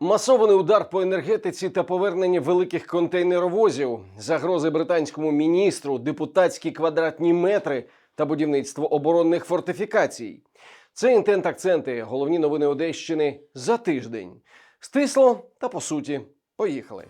Масований удар по енергетиці та повернення великих контейнеровозів, загрози британському міністру, депутатські квадратні метри та будівництво оборонних фортифікацій. Це інтент акценти. Головні новини Одещини за тиждень. Стисло та по суті. Поїхали.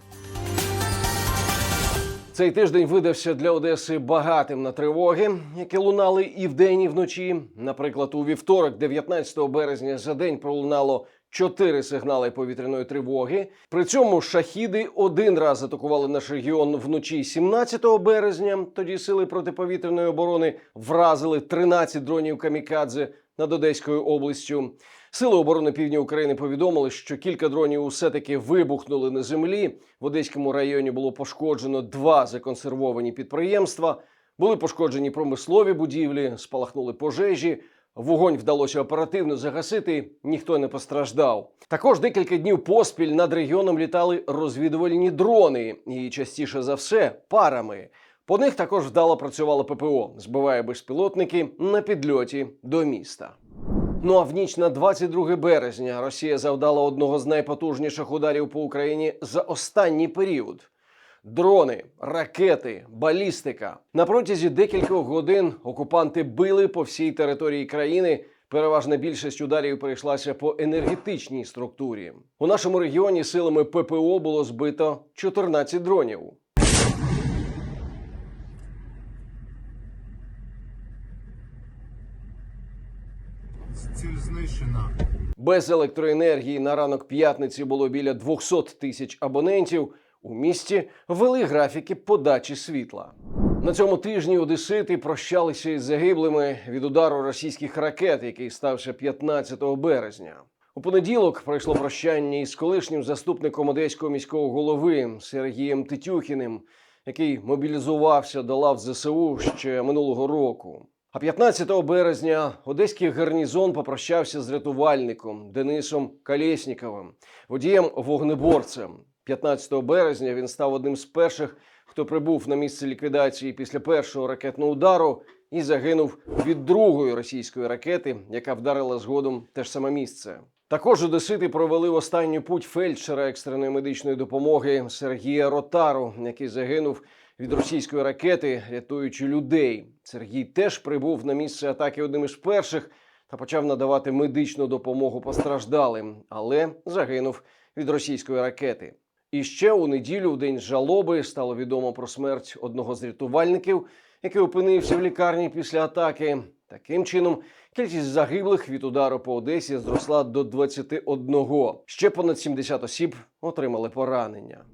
Цей тиждень видався для Одеси багатим на тривоги, які лунали і вдень, і вночі. Наприклад, у вівторок, 19 березня, за день пролунало чотири сигнали повітряної тривоги. При цьому шахіди один раз атакували наш регіон вночі 17 березня. Тоді сили протиповітряної оборони вразили 13 дронів камікадзе над Одеською областю. Сили оборони Півдня України повідомили, що кілька дронів усе таки вибухнули на землі. В Одеському районі було пошкоджено два законсервовані підприємства. Були пошкоджені промислові будівлі, спалахнули пожежі. Вогонь вдалося оперативно загасити, ніхто не постраждав. Також декілька днів поспіль над регіоном літали розвідувальні дрони, і частіше за все парами. По них також вдало працювало ППО, збиває безпілотники на підльоті до міста. Ну а в ніч на 22 березня Росія завдала одного з найпотужніших ударів по Україні за останній період. Дрони, ракети, балістика. На протязі декількох годин окупанти били по всій території країни. Переважна більшість ударів прийшлася по енергетичній структурі. У нашому регіоні силами ППО було збито 14 дронів. Ціль знищена. Без електроенергії на ранок п'ятниці було біля 200 тисяч абонентів. У місті вели графіки подачі світла. На цьому тижні одесити прощалися із загиблими від удару російських ракет, який стався 15 березня. У понеділок пройшло прощання із колишнім заступником одеського міського голови Сергієм Тетюхіним, який мобілізувався до лав ЗСУ ще минулого року. А 15 березня одеський гарнізон попрощався з рятувальником Денисом Колєсніковим, водієм-вогнеборцем. 15 березня він став одним з перших, хто прибув на місце ліквідації після першого ракетного удару і загинув від другої російської ракети, яка вдарила згодом те ж саме місце. Також одесити провели в останню путь фельдшера екстреної медичної допомоги Сергія Ротару, який загинув від російської ракети, рятуючи людей. Сергій теж прибув на місце атаки одним із перших та почав надавати медичну допомогу постраждалим, але загинув від російської ракети. І ще у неділю, в день жалоби, стало відомо про смерть одного з рятувальників, який опинився в лікарні після атаки. Таким чином, кількість загиблих від удару по Одесі зросла до 21. Ще понад 70 осіб отримали поранення.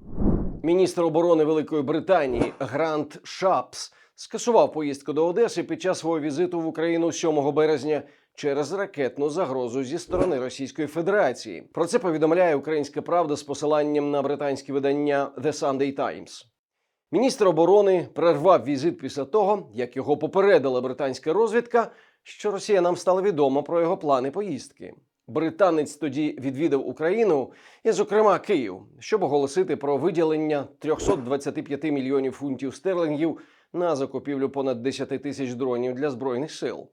Міністр оборони Великої Британії Грант Шапс скасував поїздку до Одеси під час свого візиту в Україну 7 березня через ракетну загрозу зі сторони Російської Федерації. Про це повідомляє Українська Правда з посиланням на британське видання The Sunday Times. Міністр оборони перервав візит після того, як його попередила британська розвідка, що росіянам стало відомо про його плани поїздки. Британець тоді відвідав Україну і, зокрема, Київ, щоб оголосити про виділення 325 мільйонів фунтів стерлингів на закупівлю понад 10 тисяч дронів для збройних сил.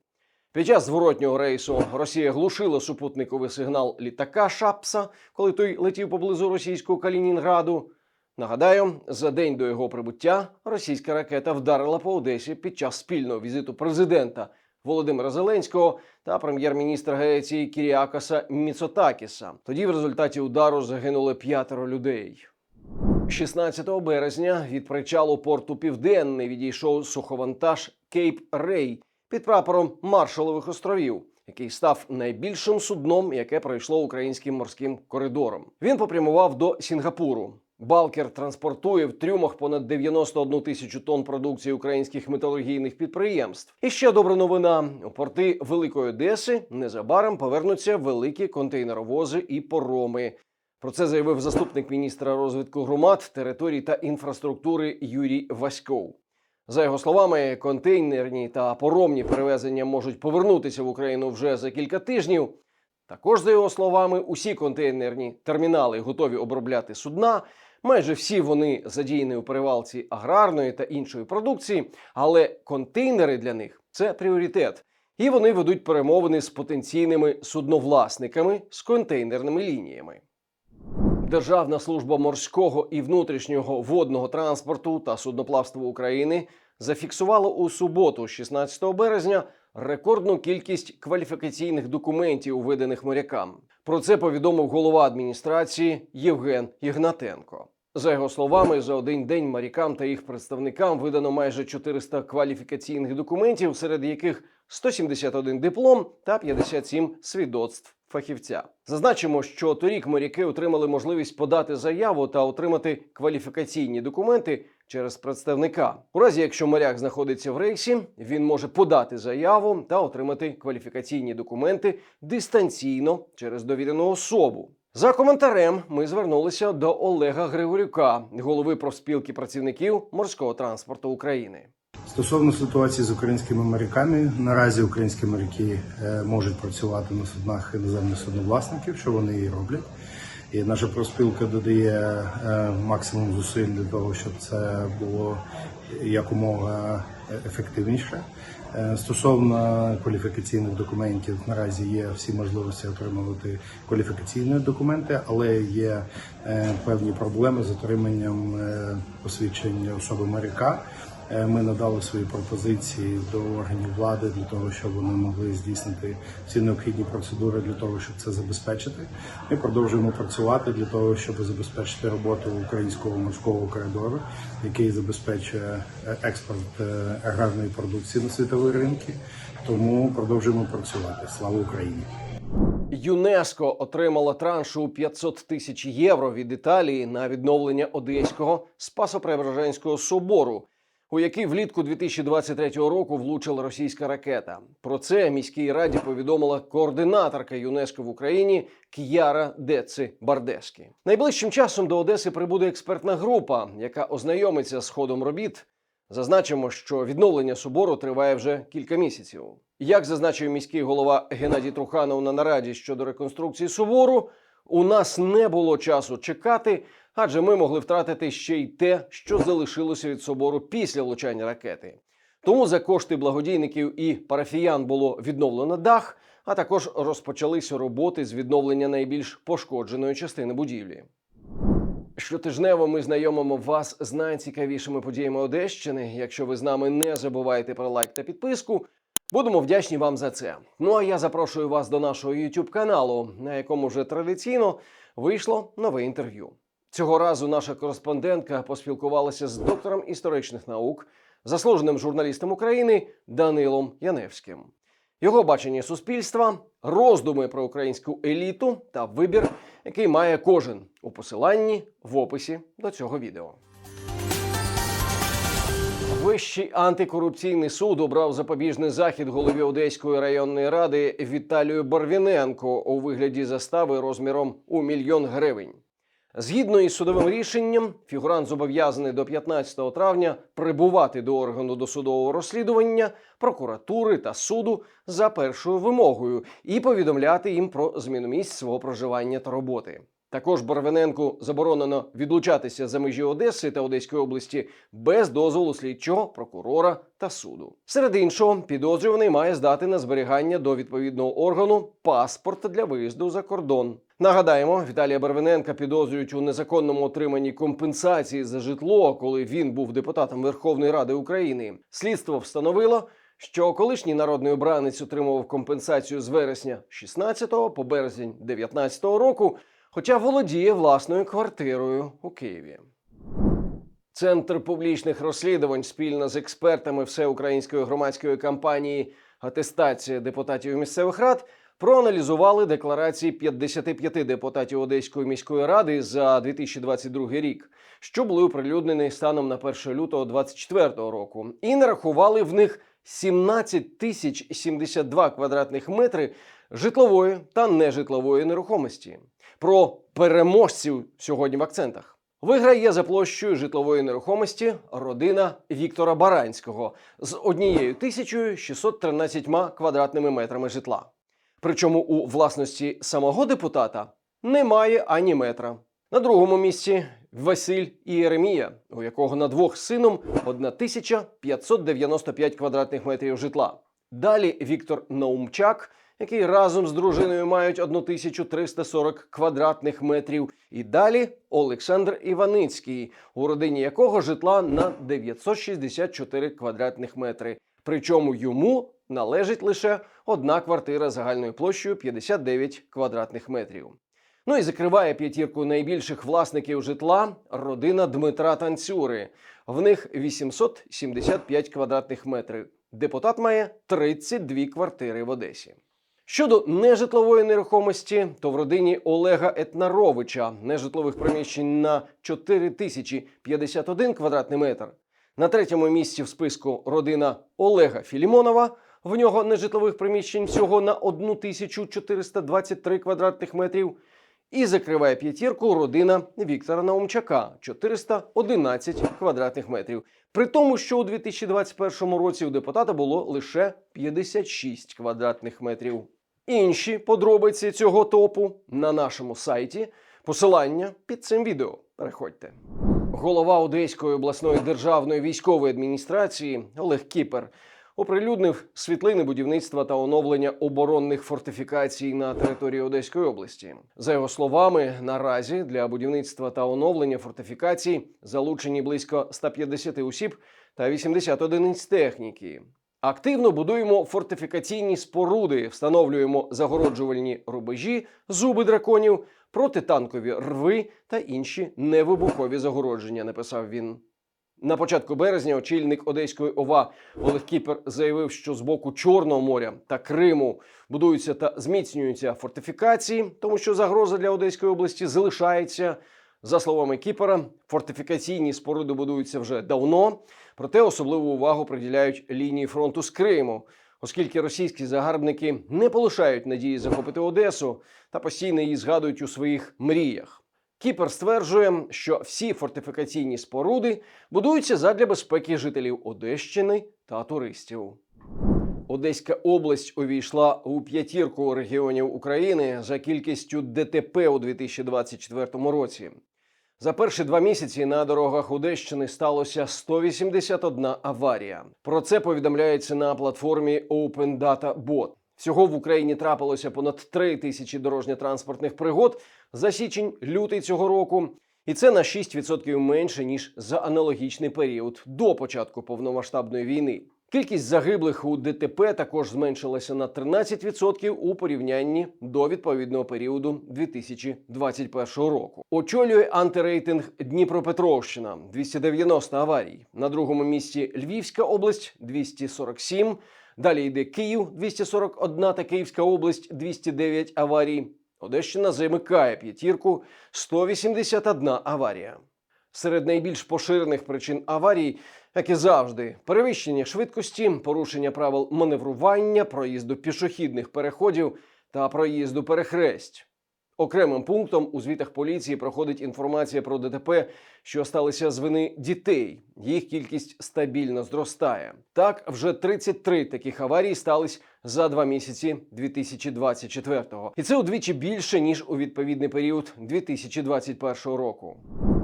Під час зворотнього рейсу Росія глушила супутниковий сигнал літака Шапса, коли той летів поблизу російського Калінінграду. Нагадаю, за день до його прибуття російська ракета вдарила по Одесі під час спільного візиту президента Володимира Зеленського та прем'єр-міністра Греції Кіріакоса Міцотакіса. Тоді в результаті удару загинули п'ятеро людей. 16 березня від причалу порту Південний відійшов суховантаж Кейп Рей під прапором Маршалових островів, який став найбільшим судном, яке пройшло українським морським коридором. Він попрямував до Сінгапуру. Балкер транспортує в трюмах понад 91 тисячу тонн продукції українських металургійних підприємств. І ще добра новина: у порти Великої Одеси незабаром повернуться великі контейнеровози і пороми. Про це заявив заступник міністра розвитку громад, територій та інфраструктури Юрій Васьков. За його словами, контейнерні та поромні перевезення можуть повернутися в Україну вже за кілька тижнів. Також, за його словами, усі контейнерні термінали готові обробляти судна. Майже всі вони задіяні у перевалці аграрної та іншої продукції, але контейнери для них це пріоритет. І вони ведуть перемовини з потенційними судновласниками з контейнерними лініями. Державна служба морського і внутрішнього водного транспорту та судноплавства України зафіксувала у суботу, 16 березня, рекордну кількість кваліфікаційних документів, виданих морякам. Про це повідомив голова адміністрації Євген Ігнатенко. За його словами, за один день морякам та їх представникам видано майже 400 кваліфікаційних документів, серед яких 171 диплом та 57 свідоцтв фахівця. Зазначимо, що торік моряки отримали можливість подати заяву та отримати кваліфікаційні документи через представника. У разі, якщо моряк знаходиться в рейсі, він може подати заяву та отримати кваліфікаційні документи дистанційно через довірену особу. За коментарем ми звернулися до Олега Григорюка, голови профспілки працівників морського транспорту України. Стосовно ситуації з українськими моряками, наразі українські моряки е, можуть працювати на суднах іноземних судновласників, що вони і роблять. І наша профспілка додає е, максимум зусиль для того, щоб це було якомога ефективніше. Е, Стосовно кваліфікаційних документів, наразі є всі можливості отримувати кваліфікаційні документи, але є е, певні проблеми з отриманням е, посвідчення особи моряка. Е, Ми надали свої пропозиції до органів влади для того, щоб вони могли здійснити всі необхідні процедури для того, щоб це забезпечити. Ми продовжуємо працювати для того, щоб забезпечити роботу українського морського коридору, який забезпечує е, експорт е, аграрної продукції на світові ринки. Тому продовжуємо працювати. Слава Україні! ЮНЕСКО отримала траншу у 500 тисяч євро від Італії на відновлення Одеського Спасо-Преображенського собору, у який влітку 2023 року влучила російська ракета. Про це міській раді повідомила координаторка ЮНЕСКО в Україні К'яра Деци Бардескі. Найближчим часом до Одеси прибуде експертна група, яка ознайомиться з ходом робіт. Зазначимо, що відновлення собору триває вже кілька місяців. Як зазначив міський голова Геннадій Труханов на нараді щодо реконструкції собору, у нас не було часу чекати, адже ми могли втратити ще й те, що залишилося від собору після влучання ракети. Тому за кошти благодійників і парафіян було відновлено дах, а також розпочалися роботи з відновлення найбільш пошкодженої частини будівлі. Щотижнево ми знайомимо вас з найцікавішими подіями Одещини. Якщо ви з нами не забувайте про лайк та підписку, будемо вдячні вам за це. Ну а я запрошую вас до нашого youtube каналу, на якому вже традиційно вийшло нове інтерв'ю. Цього разу наша кореспондентка поспілкувалася з доктором історичних наук, заслуженим журналістом України Данилом Яневським. Його бачення суспільства, роздуми про українську еліту та вибір, який має кожен у посиланні в описі до цього відео. Вищий антикорупційний суд обрав запобіжний захід голові Одеської районної ради Віталію Барвіненко у вигляді застави розміром у мільйон гривень. Згідно із судовим рішенням, фігурант зобов'язаний до 15 травня прибувати до органу досудового розслідування, прокуратури та суду за першою вимогою і повідомляти їм про зміну місць свого проживання та роботи. Також Барвиненку заборонено відлучатися за межі Одеси та Одеської області без дозволу слідчого, прокурора та суду. Серед іншого, підозрюваний має здати на зберігання до відповідного органу паспорт для виїзду за кордон. Нагадаємо, Віталія Барвиненка підозрюють у незаконному отриманні компенсації за житло, коли він був депутатом Верховної Ради України. Слідство встановило, що колишній народний обранець отримував компенсацію з вересня 16 по березень 19 року, хоча володіє власною квартирою у Києві. Центр публічних розслідувань спільно з експертами всеукраїнської громадської кампанії Атестація депутатів місцевих рад проаналізували декларації 55 депутатів Одеської міської ради за 2022 рік, що були оприлюднені станом на 1 лютого 2024 року, і нарахували в них 17 тисяч 72 квадратних метри житлової та нежитлової нерухомості. Про переможців сьогодні в акцентах. Виграє за площею житлової нерухомості родина Віктора Баранського з однією тисячою 613 квадратними метрами житла. Причому у власності самого депутата немає ані метра. На другому місці Василь і Єремія, у якого на двох з сином 1595 квадратних метрів житла. Далі Віктор Наумчак, які разом з дружиною мають 1340 квадратних метрів. І далі Олександр Іваницький, у родині якого житла на 964 квадратних метри. Причому йому належить лише одна квартира загальною площею 59 квадратних метрів. Ну і закриває п'ятірку найбільших власників житла родина Дмитра Танцюри. В них 875 квадратних метрів. Депутат має 32 квартири в Одесі. Щодо нежитлової нерухомості, то в родині Олега Етнаровича нежитлових приміщень на 4051 квадратний метр. На третьому місці в списку родина Олега Філімонова. В нього нежитлових приміщень всього на 1423 квадратних метрів. І закриває п'ятірку родина Віктора Наумчака 411 квадратних метрів. При тому, що у 2021 році у депутата було лише 56 квадратних метрів. Інші подробиці цього топу на нашому сайті. Посилання під цим відео. Переходьте. Голова Одеської обласної державної військової адміністрації Олег Кіпер оприлюднив світлини будівництва та оновлення оборонних фортифікацій на території Одеської області. За його словами, наразі для будівництва та оновлення фортифікацій залучені близько 150 осіб та 80 одиниць техніки. Активно будуємо фортифікаційні споруди, встановлюємо загороджувальні рубежі, зуби драконів, протитанкові рви та інші невибухові загородження. Написав він. На початку березня очільник Одеської ОВА Олег Кіпер заявив, що з боку Чорного моря та Криму будуються та зміцнюються фортифікації, тому що загроза для Одеської області залишається. За словами Кіпера, фортифікаційні споруди будуються вже давно, проте особливу увагу приділяють лінії фронту з Криму, оскільки російські загарбники не полишають надії захопити Одесу та постійно її згадують у своїх мріях. Кіпер стверджує, що всі фортифікаційні споруди будуються задля безпеки жителів Одещини та туристів. Одеська область увійшла у п'ятірку регіонів України за кількістю ДТП у 2024 році. За перші два місяці на дорогах Одещини сталося 181 аварія. Про це повідомляється на платформі Open Data Bot. Всього в Україні трапилося понад 3 тисячі дорожньо-транспортних пригод за січень-лютий цього року. І це на 6% менше ніж за аналогічний період до початку повномасштабної війни. Кількість загиблих у ДТП також зменшилася на 13% у порівнянні до відповідного періоду 2021 року. Очолює антирейтинг Дніпропетровщина 290 аварій. На другому місці Львівська область 247. Далі йде Київ 241 та Київська область 209 аварій. Одещина замикає п'ятірку 181 аварія. Серед найбільш поширених причин аварій, як і завжди, перевищення швидкості, порушення правил маневрування, проїзду пішохідних переходів та проїзду перехресть. Окремим пунктом у звітах поліції проходить інформація про ДТП, що сталися з вини дітей. Їх кількість стабільно зростає. Так, вже 33 таких аварій стались за два місяці 2024-го. І це удвічі більше ніж у відповідний період 2021 року.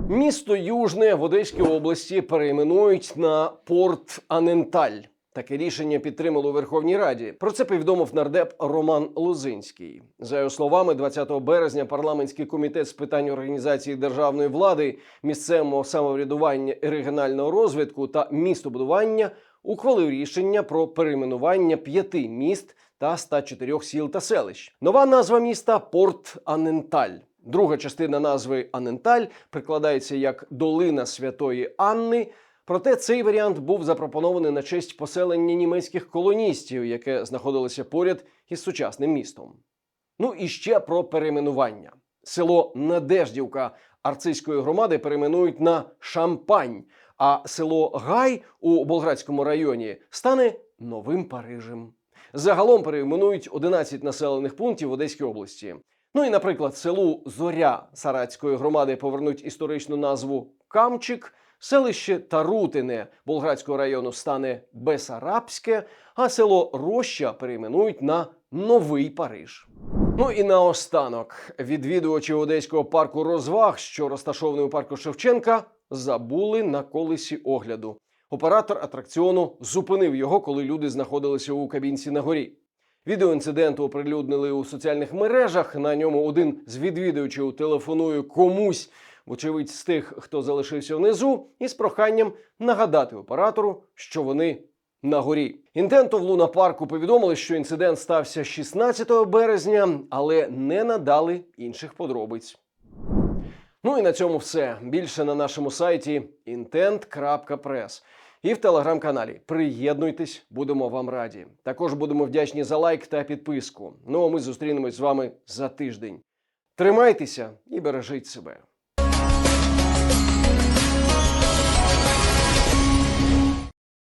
Місто Южне в Одеській області перейменують на Порт Аненталь. Таке рішення підтримали у Верховній Раді. Про це повідомив нардеп Роман Лозинський. За його словами, 20 березня парламентський комітет з питань організації державної влади, місцевого самоврядування і регіонального розвитку та містобудування ухвалив рішення про перейменування п'яти міст та 104 сіл та селищ. Нова назва міста Порт Аненталь. Друга частина назви Аненталь прикладається як Долина Святої Анни. Проте цей варіант був запропонований на честь поселення німецьких колоністів, яке знаходилося поряд із сучасним містом. Ну і ще про перейменування. Село Надеждівка арцизької громади перейменують на Шампань, а село Гай у Болградському районі стане новим Парижем. Загалом перейменують 11 населених пунктів в Одеській області. Ну і, наприклад, селу Зоря Саратської громади повернуть історичну назву Камчик. Селище Тарутине Болградського району стане Бесарабське, а село Роща перейменують на Новий Париж. Ну і наостанок відвідувачі одеського парку розваг, що розташований у парку Шевченка, забули на колесі огляду. Оператор атракціону зупинив його, коли люди знаходилися у кабінці на горі. Відео інциденту оприлюднили у соціальних мережах. На ньому один з відвідувачів телефонує комусь, вочевидь, з тих, хто залишився внизу, із проханням нагадати оператору, що вони на горі. Інтенту в лунапарку повідомили, що інцидент стався 16 березня, але не надали інших подробиць. Ну і на цьому все. Більше на нашому сайті intent.press і в телеграм-каналі. Приєднуйтесь, будемо вам раді. Також будемо вдячні за лайк та підписку. Ну а ми зустрінемось з вами за тиждень. Тримайтеся і бережіть себе.